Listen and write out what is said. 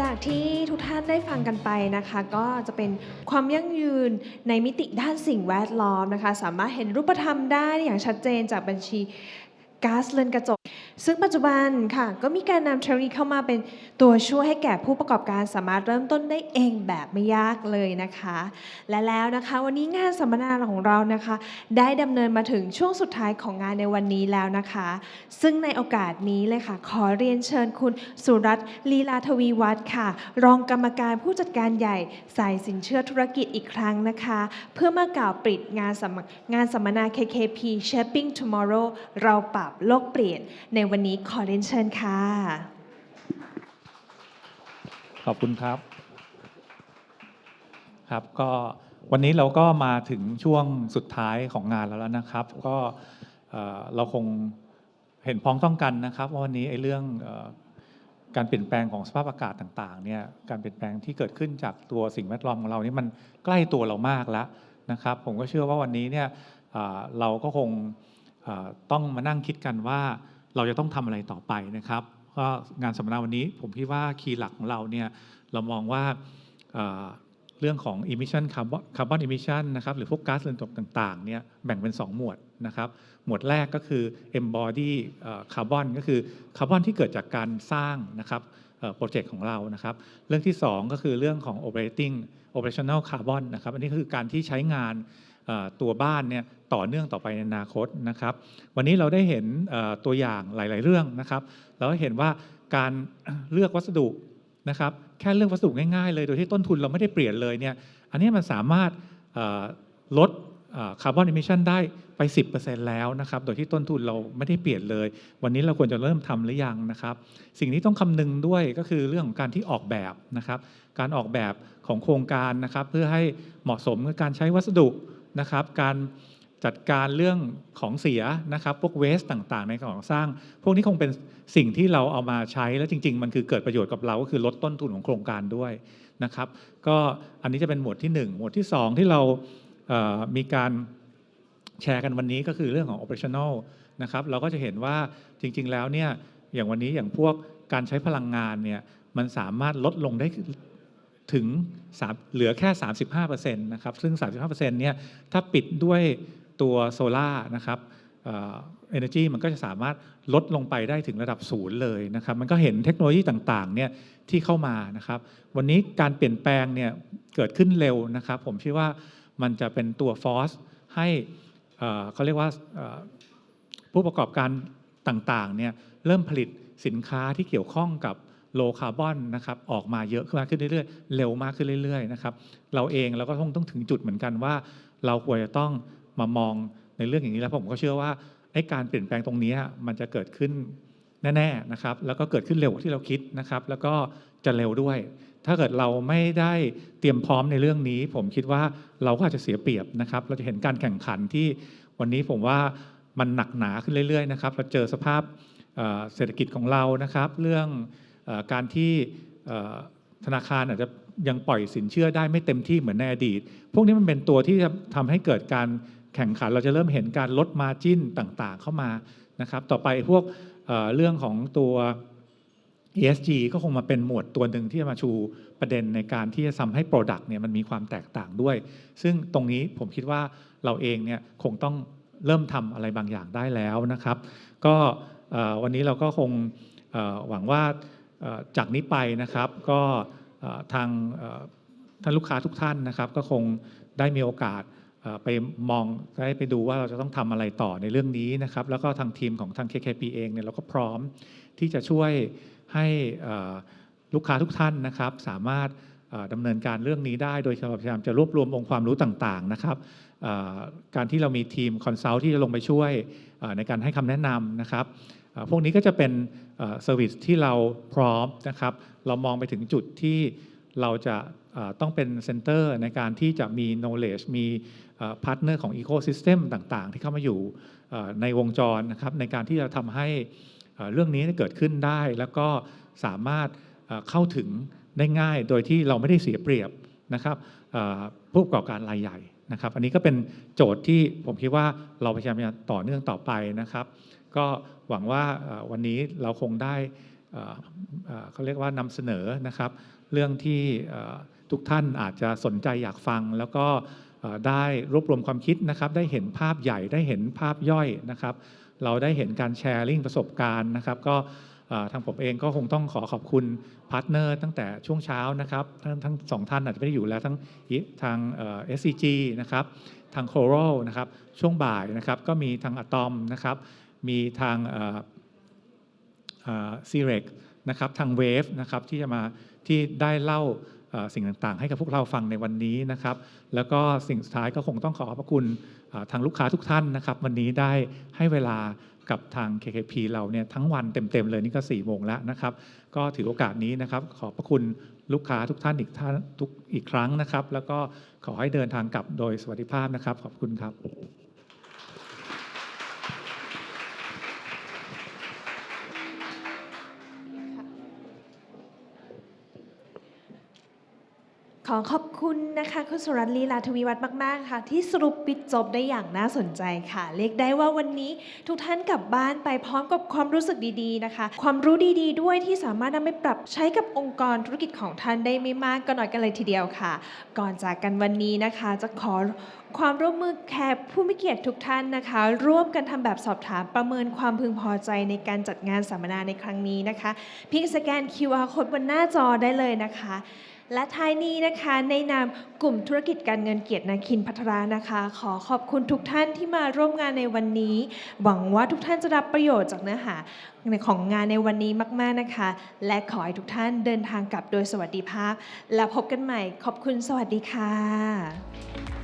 จากที่ทุกท่านได้ฟังกันไปนะคะ ก็จะเป็นความยั่งยืนในมิติด้านสิ่งแวดล้อมนะคะ สามารถเห็นรูปธรรมได้อย่างชัดเจนจากบัญชีก๊าซเรือนกระจก ซึ่งปัจจุบันค่ะก็มีการนำเทคโนโลยีเข้ามาเป็นตัวช่วยให้แก่ผู้ประกอบการสามารถเริ่มต้นได้เองแบบไม่ยากเลยนะคะ และแล้วนะคะวันนี้งานสัมมนาของเรานะคะ ได้ดำเนินมาถึงช่วงสุดท้ายของงานในวันนี้แล้วนะคะ ซึ่งในโอกาสนี้เลยค่ะ ขอเรียนเชิญคุณสุรัตน์ลีลาทวีวัฒน์ค่ะ รองกรรมการผู้จัดการใหญ่สายสินเชื่อธุรกิจอีกครั้งนะคะ เพื่อมากล่าวปิดงานสัมงานสัมมนา KKP Shaping Tomorrow เราปรับโลกเปลี่ยนในวันนี้ขอเรียนเชิญค่ะ ขอบคุณครับ ครับก็วันนี้เราก็มาถึงช่วงสุดท้ายของงานแล้วนะครับ ก็เราคงเห็นพ้องต้องกันนะครับว่าวันนี้ไอ้เรื่องการเปลี่ยนแปลงของสภาพอากาศต่างๆเนี่ยการเปลี่ยนแปลงที่เกิดขึ้นจากตัวสิ่งแวดล้อมของเรานี่มันใกล้ตัวเรามากแล้วนะครับ ผมก็เชื่อว่าวันนี้เนี่ยเราก็คงต้องมานั่งคิดกันว่า เราจะต้องทำอะไรต่อไปนะครับก็งานสัมมนาวันนี้ผมคิดว่าคีย์หลักของเราเนี่ยเรามองว่าเเรื่องของ emission carbon carbon emission นะครับหรือพวกก๊าซเรือนกระจกต่างๆเนี่ยแบ่งเป็น 2 หมวดนะครับหมวดแรกก็คือ embody คาร์บอนก็คือคาร์บอนที่เกิดจากการสร้างนะครับโปรเจกต์ของเรานะครับ เรื่องที่ 2 ก็คือเรื่องของ operating operational carbon นะครับ อันนี้ก็คือการที่ใช้งาน ตัวบ้านเนี่ยต่อเนื่องต่อไปในอนาคตนะครับ วันนี้เราได้เห็นตัวอย่างหลาย ๆ เรื่องนะครับเราก็เห็นว่าการเลือกวัสดุนะครับแค่เลือกวัสดุง่าย ๆ เลย โดยที่ต้นทุนเราไม่ได้เปลี่ยนเลยเนี่ยอันนี้มันสามารถลดคาร์บอนอิมิชันได้ไป 10%แล้วนะครับ โดยที่ต้นทุนเราไม่ได้เปลี่ยนเลย วันนี้เราควรจะเริ่มทำหรือยังนะครับ สิ่งที่ต้องคำนึงด้วยก็คือเรื่องของการที่ออกแบบนะครับ การออกแบบของโครงการนะครับ เพื่อให้เหมาะสมกับการใช้วัสดุ นะครับการจัดการเรื่องของเสียนะครับพวกเวสต่างๆ ในการก่อสร้าง พวกนี้คงเป็นสิ่งที่เราเอามาใช้แล้วจริง ๆ มันคือเกิดประโยชน์กับเราก็คือลดต้นทุนของโครงการด้วยนะครับ ก็อันนี้จะเป็นหมวดที่ 1 หมวดที่ 2 ที่เรามีการแชร์กันวันนี้ก็คือเรื่องของ operational นะครับเราก็จะเห็นว่าจริง ๆ แล้วเนี่ยอย่างวันนี้อย่างพวกการใช้พลังงานเนี่ยมันสามารถลดลงได้ ถึงสามเหลือแค่ 35%นะครับซึ่ง 35%เนี่ยถ้าปิดด้วยตัวโซล่านะครับเอ่อ energy มันก็จะสามารถลดลงไปได้ถึงระดับศูนย์เลยนะครับ มันก็เห็นเทคโนโลยีต่างๆเนี่ยที่เข้ามานะครับ วันนี้การเปลี่ยนแปลงเนี่ยเกิดขึ้นเร็วนะครับ ผมเชื่อว่ามันจะเป็นตัวฟอสให้เอ่อเขาเรียกว่าผู้ประกอบการต่างๆเนี่ยเริ่มผลิตสินค้าที่เกี่ยวข้องกับ โลคาร์บอนนะครับออกมาเยอะขึ้นมากขึ้นเรื่อยๆ เร็วมากขึ้นเรื่อยๆนะครับเราเองเราก็ต้องต้องถึงจุดเหมือนกันว่า เราควรจะต้องมามองในเรื่องอย่างนี้แล้วผมก็เชื่อว่าไอ้การเปลี่ยนแปลงตรงนี้มันจะเกิดขึ้นแน่ๆนะครับแล้วก็เกิดขึ้นเร็วกว่าที่เราคิดนะครับแล้วก็จะเร็วด้วย ถ้าเกิดเราไม่ได้เตรียมพร้อมในเรื่องนี้ ผมคิดว่าเราก็อาจจะเสียเปรียบนะครับเราจะเห็นการแข่งขันที่วันนี้ผมว่ามันหนักหนาขึ้นเรื่อยๆนะครับเราเจอสภาพเศรษฐกิจของเรานะครับ เรื่อง การที่ธนาคารอาจจะยังปล่อยสินเชื่อได้ไม่เต็มที่เหมือนในอดีต พวกนี้มันเป็นตัวที่จะทำให้เกิดการแข่งขัน เราจะเริ่มเห็นการลดมาจิ้นต่างๆเข้ามานะครับต่อไปพวกเเรื่องของตัว ESG ก็คงมาเป็นหมวดตัวหนึ่งที่จะมาชูประเด็นในการที่จะทำให้ Product เนี่ยมันมีความแตกต่างด้วย ซึ่งตรงนี้ผมคิดว่าเราเองเนี่ยคงต้องเริ่มทำอะไรบางอย่างได้แล้วนะครับ ก็วันนี้เราก็คงหวังว่า จากนี้ไปนะครับก็ทางท่านลูกค้าทุกท่านนะครับ ก็คงได้มีโอกาสไปมองได้ไปดูว่าเราจะต้องทำอะไรต่อในเรื่องนี้นะครับ แล้วก็ทางทีมของทาง KKP เองเนี่ยเราก็พร้อมที่จะช่วยให้ลูกค้าทุกท่านนะครับ สามารถดำเนินการเรื่องนี้ได้โดยพยายามจะรวบรวมองค์ความรู้ต่างๆนะครับการที่เรามีทีมคอนซัลท์ที่จะลงไปช่วยในการให้คำแนะนำนะครับ พวกนี้ก็จะเป็นเซอร์วิสที่เราพร้อมนะครับ เรามองไปถึงจุดที่เราจะต้องเป็นเซ็นเตอร์ในการที่จะมี knowledge มีพาร์ทเนอร์ของ Ecosystem ต่างๆ ที่เข้ามาอยู่ในวงจรนะครับในการที่จะทำให้เรื่องนี้เกิดขึ้นได้ แล้วก็สามารถเข้าถึงได้ง่ายโดยที่เราไม่ได้เสียเปรียบนะครับผู้ประกอบการรายใหญ่นะครับ อันนี้ก็เป็นโจทย์ที่ผมคิดว่าเราพยายามจะต่อเนื่องต่อไปนะครับ ก็หวังว่าวันนี้เราคงได้เขาเรียกว่านำเสนอนะครับ เรื่องที่ทุกท่านอาจจะสนใจอยากฟัง แล้วก็ได้รวบรวมความคิดนะครับ ได้เห็นภาพใหญ่ได้เห็นภาพย่อยนะครับ เราได้เห็นการแชร์ลิงประสบการณ์นะครับ ก็ทางผมเองก็คงต้องขอขอบคุณพาร์ทเนอร์ตั้งแต่ช่วงเช้านะครับทั้งทั้งสองท่านอาจจะไม่ได้อยู่แล้วทั้งทางเอ่อ SCG นะครับทาง Coral นะครับช่วงบ่ายนะครับก็มีทางอะตอมนะครับ มีทางซีเร็กนะครับทางเวฟนะครับที่จะมาที่ได้เล่าสิ่งต่างๆ ให้กับพวกเราฟังในวันนี้นะครับ แล้วก็สิ่งสุดท้ายก็คงต้องขอขอบพระคุณทางลูกค้าทุกท่านนะครับ วันนี้ได้ให้เวลากับทาง KKP เราเนี่ยทั้งวันเต็มๆเลยนี่ก็4ี่โมงแล้วนะครับ ก็ถือโอกาสนี้นะครับ ขอบพระคุณลูกค้าทุกท่านอีกท่านทุกอีกครั้งนะครับ แล้วก็ขอให้เดินทางกลับโดยสวัสดิภาพนะครับ ขอบคุณครับ อขอบคุณนะคะ คุณสุรัตน์ลีลาทวีวัฒน์มาก ๆ ค่ะ ที่สรุปปิดจบได้อย่างน่าสนใจค่ะ เรียกได้ว่าวันนี้ทุกท่านกลับบ้านไปพร้อมกับความรู้สึกดี ๆ นะคะ ความรู้ดี ๆ ด้วยที่สามารถนำไปปรับใช้กับองค์กรธุรกิจของท่านได้ไม่มากก็น้อยกันเลยทีเดียวค่ะ ก่อนจากกันวันนี้นะคะ จะขอความร่วมมือแขกผู้มีเกียรติทุกท่านนะคะ ร่วมกันทำแบบสอบถามประเมินความพึงพอใจในการจัดงานสัมมนาในครั้งนี้นะคะเพียงสแกน QR code บนหน้าจอได้เลยนะคะ และท้ายนี้นะคะในนามกลุ่มธุรกิจการเงินเกียรตินาคินพัทรานะคะ ขอขอบคุณทุกท่านที่มาร่วมงานในวันนี้ หวังว่าทุกท่านจะรับประโยชน์จากเนื้อหาของงานในวันนี้มากๆนะคะ และขอให้ทุกท่านเดินทางกลับโดยสวัสดิภาพ และพบกันใหม่ขอบคุณสวัสดีค่ะ